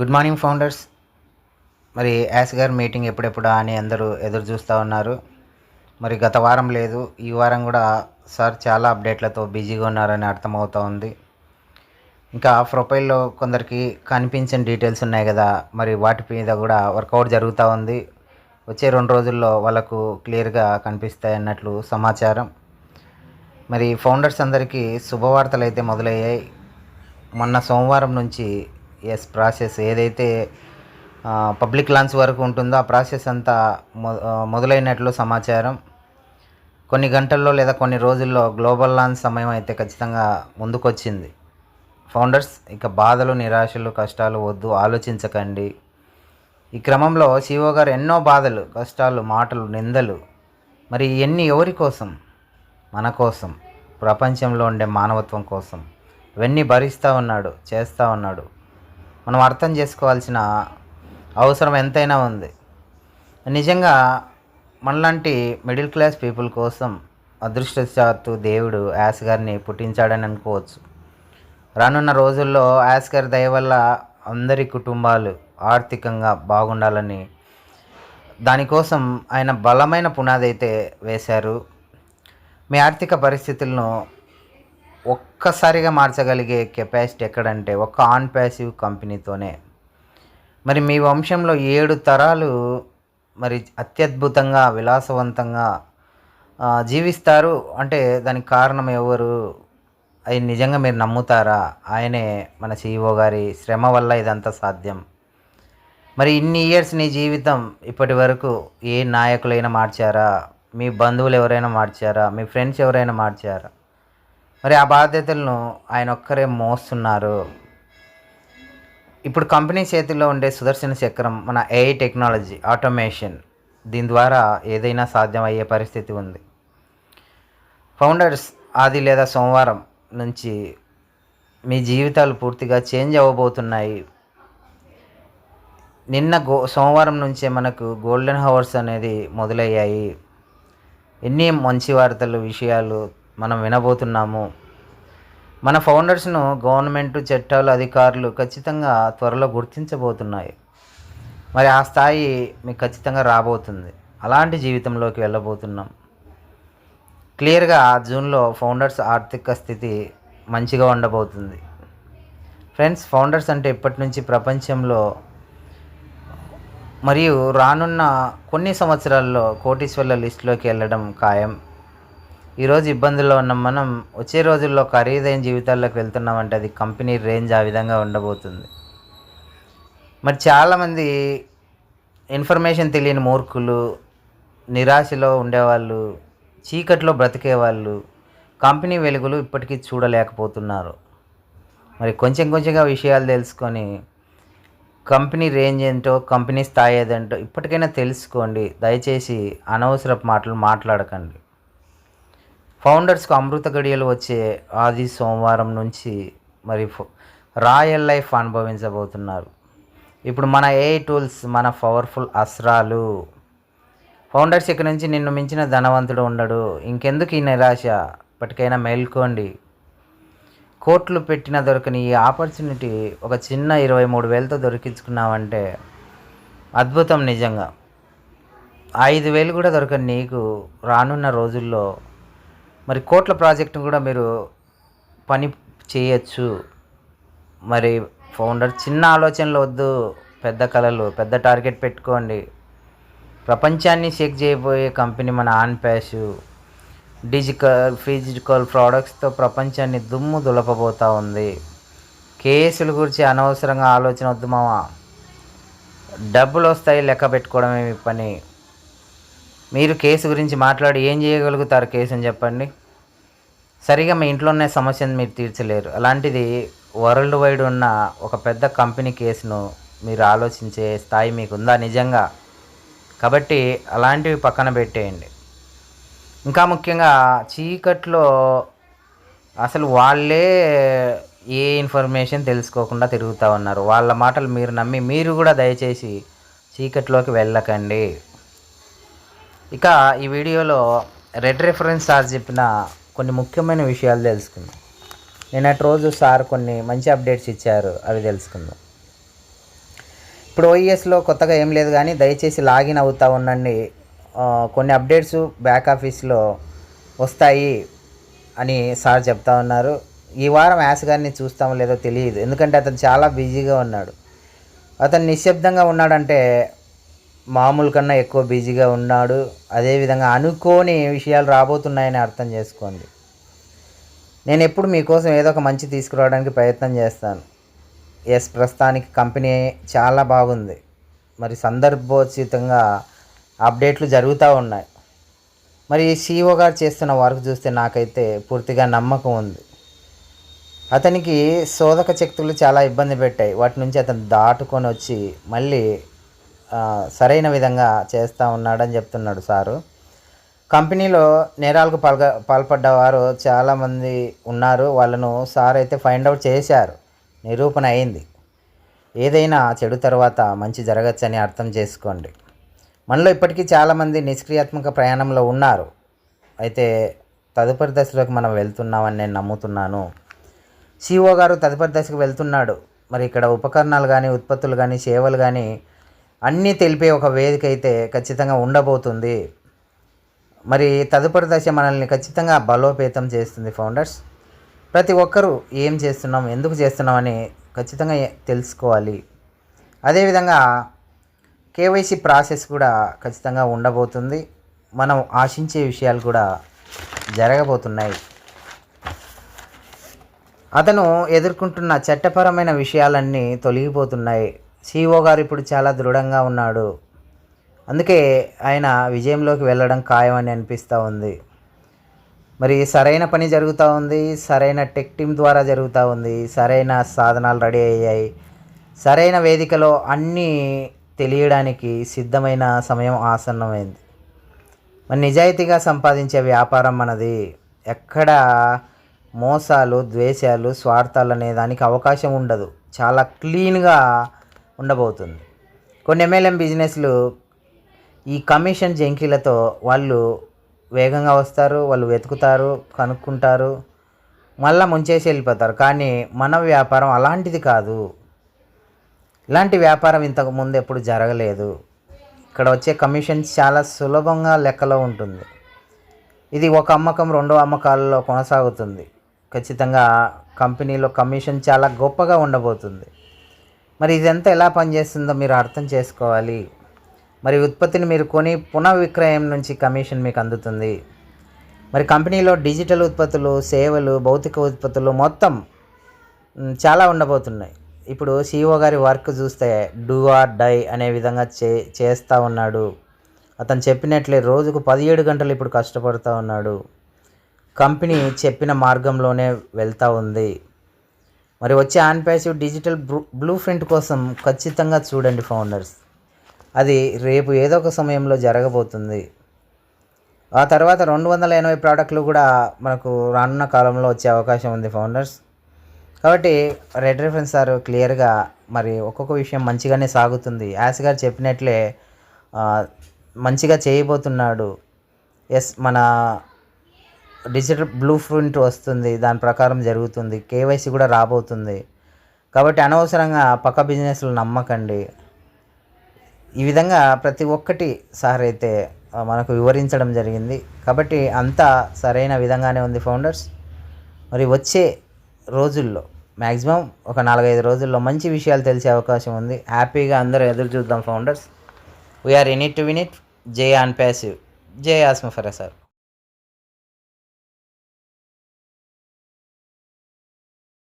Good morning founders. మరి యాస్ గారు మీటింగ్ ఎప్పుడెప్పుడా అని అందరూ ఎదురు చూస్తూ ఉన్నారు. మరి గత వారం లేదు ఈ వారం కూడా సార్ చాలా అప్డేట్లతో బిజీగా ఉన్నారని అర్థమవుతూ ఉంది. ఇంకా ప్రొఫైల్లో కొందరికి కనిపించిన డీటెయిల్స్ ఉన్నాయి కదా మరి వాటి మీద కూడా వర్కౌట్ జరుగుతూ ఉంది. వచ్చే రెండు రోజుల్లో వాళ్ళకు క్లియర్గా కనిపిస్తాయి అన్నట్లు సమాచారం. మరి ఫౌండర్స్ అందరికీ శుభవార్తలు అయితే మొదలయ్యాయి. మొన్న సోమవారం నుంచి ఎస్ ప్రాసెస్ ఏదైతే పబ్లిక్ లాంచ్ వరకు ఉంటుందో ఆ ప్రాసెస్ అంతా మొ మొదలైనట్లు సమాచారం. కొన్ని గంటల్లో లేదా కొన్ని రోజుల్లో గ్లోబల్ లాంచ్ సమయం అయితే ఖచ్చితంగా ముందుకొచ్చింది. ఫౌండర్స్ ఇక బాధలు నిరాశలు కష్టాలు వద్దు ఆలోచించకండి. ఈ క్రమంలో సిఓ గారు ఎన్నో బాధలు కష్టాలు మాటలు నిందలు. మరి ఇవన్నీ ఎవరి కోసం? మన కోసం. ప్రపంచంలో ఉండే మానవత్వం కోసం. ఇవన్నీ భరిస్తూ ఉన్నాడు చేస్తూ ఉన్నాడు. మనం అర్థం చేసుకోవాల్సిన అవసరం ఎంతైనా ఉంది. నిజంగా మనలాంటి మిడిల్ క్లాస్ పీపుల్ కోసం అదృష్టశాత్తు దేవుడు యాస్ గారిని పుట్టించాడని అనుకోవచ్చు. రానున్న రోజుల్లో యాస్ గారి దయ వల్ల అందరి కుటుంబాలు ఆర్థికంగా బాగుండాలని దానికోసం ఆయన బలమైన పునాది అయితే వేశారు. మీ ఆర్థిక పరిస్థితులను ఒక్కసారిగా మార్చగలిగే కెపాసిటీ ఎక్కడంటే ఒక్క ఆన్ ప్యాసివ్ కంపెనీతోనే. మరి మీ వంశంలో ఏడు తరాలు మరి అత్యద్భుతంగా విలాసవంతంగా జీవిస్తారు? అంటే దానికి కారణం ఎవరు? అది నిజంగా మీరు నమ్ముతారా? ఆయనే మన సీఈఓ గారి శ్రమ వల్ల ఇదంతా సాధ్యం. మరి ఇన్ని ఇయర్స్ నీ జీవితం ఇప్పటి వరకు ఏ నాయకులైనా మార్చారా? మీ బంధువులు ఎవరైనా మార్చారా? మీ ఫ్రెండ్స్ ఎవరైనా మార్చారా? మరి ఆ బాధ్యతలను ఆయన ఒక్కరే మోస్తున్నారు. ఇప్పుడు కంపెనీ చేతిలో ఉండే సుదర్శన చక్రం మన ఏఐ టెక్నాలజీ ఆటోమేషన్ దీని ద్వారా ఏదైనా సాధ్యం అయ్యే పరిస్థితి ఉంది. ఫౌండర్స్ ఆది లేదా సోమవారం నుంచి మీ జీవితాలు పూర్తిగా చేంజ్ అవ్వబోతున్నాయి. నిన్న గో సోమవారం నుంచే మనకు గోల్డెన్ హవర్స్ అనేది మొదలయ్యాయి. ఎన్ని మంచి వార్తలు విషయాలు మనం వినబోతున్నాము. మన ఫౌండర్స్ను గవర్నమెంట్ చట్టాలు అధికారులు ఖచ్చితంగా త్వరలో గుర్తించబోతున్నాయి. మరి ఆ స్థాయి మీకు ఖచ్చితంగా రాబోతుంది. అలాంటి జీవితంలోకి వెళ్ళబోతున్నాం. క్లియర్గా జూన్లో ఫౌండర్స్ ఆర్థిక స్థితి మంచిగా ఉండబోతుంది. ఫ్రెండ్స్ ఫౌండర్స్ అంటే ఇప్పటి నుంచి ప్రపంచంలో మరియు రానున్న కొన్ని సంవత్సరాల్లో కోటీశ్వర్ల లిస్టులోకి వెళ్ళడం ఖాయం. ఈరోజు ఇబ్బందుల్లో ఉన్న. మనం వచ్చే రోజుల్లో ఖరీదైన జీవితాల్లోకి వెళ్తున్నామంటే అది కంపెనీ రేంజ్ ఆ విధంగా ఉండబోతుంది. మరి చాలామంది ఇన్ఫర్మేషన్ తెలియని మూర్ఖులు నిరాశలో ఉండేవాళ్ళు చీకట్లో బ్రతికేవాళ్ళు కంపెనీ వెలుగులు ఇప్పటికీ చూడలేకపోతున్నారు. మరి కొంచెం కొంచెంగా విషయాలు తెలుసుకొని కంపెనీ రేంజ్ ఏంటో కంపెనీ స్థాయి ఏదంటో ఇప్పటికైనా తెలుసుకోండి. దయచేసి అనవసరపు మాటలు మాట్లాడకండి. ఫౌండర్స్కు అమృత గడియలు వచ్చే ఆది సోమవారం నుంచి మరి రాయల్ లైఫ్ అనుభవించబోతున్నారు. ఇప్పుడు మన ఏ టూల్స్ మన పవర్ఫుల్ అస్త్రాలు ఫౌండర్స్ ఇక్కడ నుంచి నిన్ను మించిన ధనవంతుడు ఉండడు. ఇంకెందుకు ఈ నిరాశ? ఇప్పటికైనా మేల్కోండి. కోట్లు పెట్టిన దొరకని ఈ ఆపర్చునిటీ ఒక చిన్న ఇరవై మూడు వేలతో దొరికించుకున్నావంటే అద్భుతం నిజంగా. ఐదు వేలు కూడా దొరకని నీకు రానున్న రోజుల్లో మరి కోట్ల ప్రాజెక్టును కూడా మీరు పని చేయొచ్చు. మరి ఫౌండర్ చిన్న ఆలోచనలు వద్దు. పెద్ద కళలు పెద్ద టార్గెట్ పెట్టుకోండి. ప్రపంచాన్ని షేక్ చేయబోయే కంపెనీ మన ఆన్ ప్యాషు. డిజిటల్ ఫిజికల్ ప్రోడక్ట్స్తో ప్రపంచాన్ని దుమ్ము దులపబోతూ ఉంది. కేసుల గురించి అనవసరంగా ఆలోచన వద్దు మామ డబ్బులు వస్తాయి లెక్క పెట్టుకోవడమే మీ పని. మీరు కేసు గురించి మాట్లాడి ఏం చేయగలుగుతారు కేసు అని చెప్పండి. సరిగా మీ ఇంట్లో ఉన్న సమస్యను మీరు తీర్చలేరు. అలాంటిది వరల్డ్ వైడ్ ఉన్న ఒక పెద్ద కంపెనీ కేసును మీరు ఆలోచించే స్థాయి మీకు ఉందా? నిజంగా. కాబట్టి అలాంటివి పక్కన పెట్టేయండి. ఇంకా ముఖ్యంగా చీకట్లో అసలు వాళ్ళే ఏ ఇన్ఫర్మేషన్ తెలుసుకోకుండా తిరుగుతూ ఉన్నారు. వాళ్ళ మాటలు మీరు నమ్మి మీరు కూడా దయచేసి చీకట్లోకి వెళ్ళకండి. ఇక ఈ వీడియోలో రెడ్ రిఫరెన్స్ సార్ చెప్పిన కొన్ని ముఖ్యమైన విషయాలు తెలుసుకుందాం. నిన్నటి రోజు సార్ కొన్ని మంచి అప్డేట్స్ ఇచ్చారు అవి తెలుసుకుందాం. ఇప్పుడు ఓఈఎస్లో కొత్తగా ఏం లేదు కానీ దయచేసి లాగిన్ అవుతూ ఉండండి. కొన్ని అప్డేట్స్ బ్యాక్ ఆఫీస్లో వస్తాయి అని సార్ చెప్తా ఉన్నారు. ఈ వారం యాస్ గారిని చూస్తామో లేదో తెలియదు. ఎందుకంటే అతను చాలా బిజీగా ఉన్నాడు. అతను నిశ్శబ్దంగా ఉన్నాడంటే మామూలు కన్నా ఎక్కువ బిజీగా ఉన్నాడు. అదేవిధంగా అనుకోని విషయాలు రాబోతున్నాయని అర్థం చేసుకోండి. నేను ఎప్పుడు మీకోసం ఏదో ఒక మంచి తీసుకురావడానికి ప్రయత్నం చేస్తాను. ఎస్ ప్రస్తుతానికి కంపెనీ చాలా బాగుంది. మరి సందర్భోచితంగా అప్డేట్లు జరుగుతూ ఉన్నాయి. మరి సిఇఓ గారు చేస్తున్న వర్క్ చూస్తే నాకైతే పూర్తిగా నమ్మకం ఉంది. అతనికి శోధక శక్తులు చాలా ఇబ్బంది పెట్టాయి. వాటి నుంచి అతను దాటుకొని వచ్చి మళ్ళీ సరైన విధంగా చేస్తూ ఉన్నాడని చెప్తున్నాడు సారు. కంపెనీలో నేరాలకు పాల్గ పాల్పడ్డవారు చాలామంది ఉన్నారు. వాళ్ళను సార్ అయితే ఫైండ్ అవుట్ చేశారు. నిరూపణ అయింది. ఏదైనా చెడు తర్వాత మంచి జరగచ్చని అర్థం చేసుకోండి. మనలో ఇప్పటికీ చాలామంది నిష్క్రియాత్మక ప్రయాణంలో ఉన్నారు. అయితే తదుపరి దశలోకి మనం వెళ్తున్నామని నేను నమ్ముతున్నాను. సిఓ గారు తదుపరి దశకు వెళ్తున్నాడు. మరి ఇక్కడ ఉపకరణాలు కానీ ఉత్పత్తులు కానీ సేవలు కానీ అన్నీ తెలిపే ఒక వేదిక అయితే ఖచ్చితంగా ఉండబోతుంది. మరి తదుపరి దశ మనల్ని ఖచ్చితంగా బలోపేతం చేస్తుంది ఫౌండర్స్. ప్రతి ఒక్కరూ ఏం చేస్తున్నాం ఎందుకు చేస్తున్నామని ఖచ్చితంగా తెలుసుకోవాలి. అదేవిధంగా కేవైసీ ప్రాసెస్ కూడా ఖచ్చితంగా ఉండబోతుంది. మనం ఆశించే విషయాలు కూడా జరగబోతున్నాయి. అతను ఎదుర్కొంటున్న చట్టపరమైన విషయాలన్నీ తొలగిపోతున్నాయి. సిఇఓ గారు ఇప్పుడు చాలా దృఢంగా ఉన్నాడు. అందుకే ఆయన విజయంలోకి వెళ్ళడం ఖాయమని అనిపిస్తూ ఉంది. మరి సరైన పని జరుగుతూ ఉంది సరైన టెక్ టీం ద్వారా జరుగుతూ ఉంది సరైన సాధనాలు రెడీ అయ్యాయి. సరైన వేదికలో అన్నీ తెలియడానికి సిద్ధమైన సమయం ఆసన్నమైంది. మరి నిజాయితీగా సంపాదించే వ్యాపారం మనది. ఎక్కడ మోసాలు ద్వేషాలు స్వార్థాలు అనే దానికి అవకాశం ఉండదు. చాలా క్లీన్గా ఉండబోతుంది. కొన్ని ఎంఎల్ఎం బిజినెస్లు ఈ కమిషన్ జంకీలతో వాళ్ళు వేగంగా వస్తారు వాళ్ళు వెతుకుతారు కనుక్కుంటారు మళ్ళీ ముంచేసి వెళ్ళిపోతారు. కానీ మన వ్యాపారం అలాంటిది కాదు. ఇలాంటి వ్యాపారం ఇంతకు ముందు ఎప్పుడు జరగలేదు. ఇక్కడ వచ్చే కమిషన్ చాలా సులభంగా లెక్కలో ఉంటుంది. ఇది ఒక అమ్మకం రెండో అమ్మకాలలో కొనసాగుతుంది. ఖచ్చితంగా కంపెనీలో కమిషన్ చాలా గొప్పగా ఉండబోతుంది. మరి ఇదంతా ఎలా పనిచేస్తుందో మీరు అర్థం చేసుకోవాలి. మరి ఉత్పత్తిని మీరు కొని పునః విక్రయం నుంచి కమిషన్ మీకు అందుతుంది. మరి కంపెనీలో డిజిటల్ ఉత్పత్తులు సేవలు భౌతిక ఉత్పత్తులు మొత్తం చాలా ఉండబోతున్నాయి. ఇప్పుడు సిఇఓ గారి వర్క్ చూస్తే డూ ఆర్ డై అనే విధంగా చే చేస్తూ ఉన్నాడు. అతను చెప్పినట్లే రోజుకు పదిహేడు గంటలు ఇప్పుడు కష్టపడుతూ ఉన్నాడు. కంపెనీ చెప్పిన మార్గంలోనే వెళ్తూ ఉంది. మరి వచ్చే on passive digital blue blueprint కోసం ఖచ్చితంగా చూడండి ఫౌండర్స్ అది రేపు ఏదో ఒక సమయంలో జరగబోతుంది. ఆ తర్వాత రెండు వందల ఎనభై ప్రోడక్ట్లు కూడా మనకు రానున్న కాలంలో వచ్చే అవకాశం ఉంది ఫౌండర్స్ కాబట్టి రెడ్ రిఫరెన్స్ సార్ క్లియర్గా మరి ఒక్కొక్క విషయం మంచిగానే సాగుతుంది. యాస్ గారు చెప్పినట్లే మంచిగా చేయబోతున్నాడు. ఎస్ మన డిజిటల్ బ్లూ ప్రింట్ వస్తుంది దాని ప్రకారం జరుగుతుంది కేవైసీ కూడా రాబోతుంది. కాబట్టి అనవసరంగా పక్క బిజినెస్లు నమ్మకండి. ఈ విధంగా ప్రతి ఒక్కటి సార్ అయితే మనకు వివరించడం జరిగింది. కాబట్టి అంతా సరైన విధంగానే ఉంది ఫౌండర్స్. మరి వచ్చే రోజుల్లో మ్యాక్సిమం ఒక నాలుగైదు రోజుల్లో మంచి విషయాలు తెలిసే అవకాశం ఉంది. హ్యాపీగా అందరూ ఎదురు చూద్దాం founders. We're in it to win it J ONPASSIVE జే ఆస్మ ఫర్ సార్